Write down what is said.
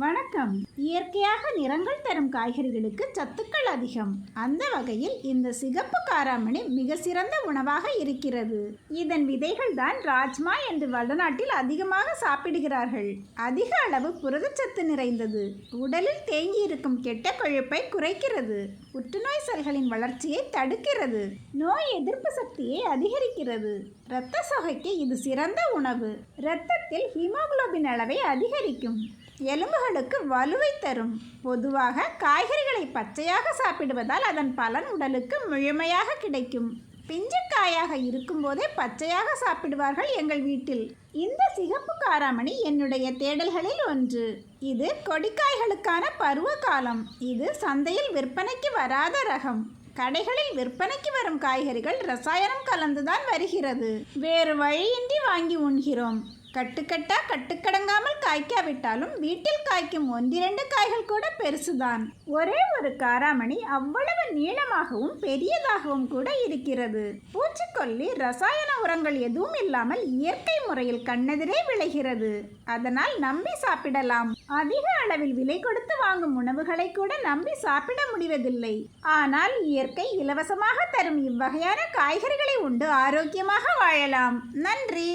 வணக்கம். இயற்கையாக நிறங்கள் தரும் காய்கறிகளுக்கு சத்துக்கள் அதிகம். அந்த வகையில் இந்த சிகப்பு காராமணி மிக சிறந்த உணவாக இருக்கிறது. இதன் விதைகள் தான் ராஜ்மா என்று வடநாட்டில் அதிகமாக சாப்பிடுகிறார்கள். அதிக அளவு புரதச்சத்து நிறைந்தது. உடலில் தேங்கி இருக்கும் கெட்ட கொழுப்பை குறைக்கிறது. புற்றுநோய் செல்களின் வளர்ச்சியை தடுக்கிறது. நோய் எதிர்ப்பு சக்தியை அதிகரிக்கிறது. இரத்த சோகைக்கு இது சிறந்த உணவு. இரத்தத்தில் ஹீமோகுளோபின் அளவை அதிகரிக்கும். எலும்புகளுக்கு வலுவை தரும். பொதுவாக காய்கறிகளை பச்சையாக சாப்பிடுவதால் அதன் பலன் உடலுக்கு முழுமையாக கிடைக்கும். பிஞ்சுக்காயாக இருக்கும்போதே பச்சையாக சாப்பிடுவார்கள் எங்கள் வீட்டில். இந்த சிகப்பு காராமணி என்னுடைய தேடல்களில் ஒன்று. இது கொடிக்காய்களுக்கான பருவ காலம். இது சந்தையில் விற்பனைக்கு வராத ரகம். கடைகளில் விற்பனைக்கு வரும் காய்கறிகள் ரசாயனம் கலந்துதான் வருகிறது. வேறு வழியின்றி வாங்கி உண்கிறோம். கட்டுக்கட்டா கட்டுக்கடங்காமல் காய்க்காவிட்டாலும் வீட்டில் காய்க்கும் ஒன்றிரண்டு காய்கள் கூட பெருசுதான். ஒரே ஒரு காராமணி அவ்வளவு நீளமாகவும் பெரியதாகவும் கூட இருக்கிறது. பூச்சிக்கொல்லி ரசாயன உரங்கள் எதுவும் இல்லாமல் இயற்கை முறையில் கண்ணெதிரே விளைகிறது. அதனால் நம்பி சாப்பிடலாம். அதிக அளவில் விலை கொடுத்து வாங்கும் உணவுகளை கூட நம்பி சாப்பிட முடிவதில்லை. ஆனால் இயற்கை இலவசமாக தரும் இவ்வகையான காய்கறிகளை உண்டு ஆரோக்கியமாக வாழலாம். நன்றி!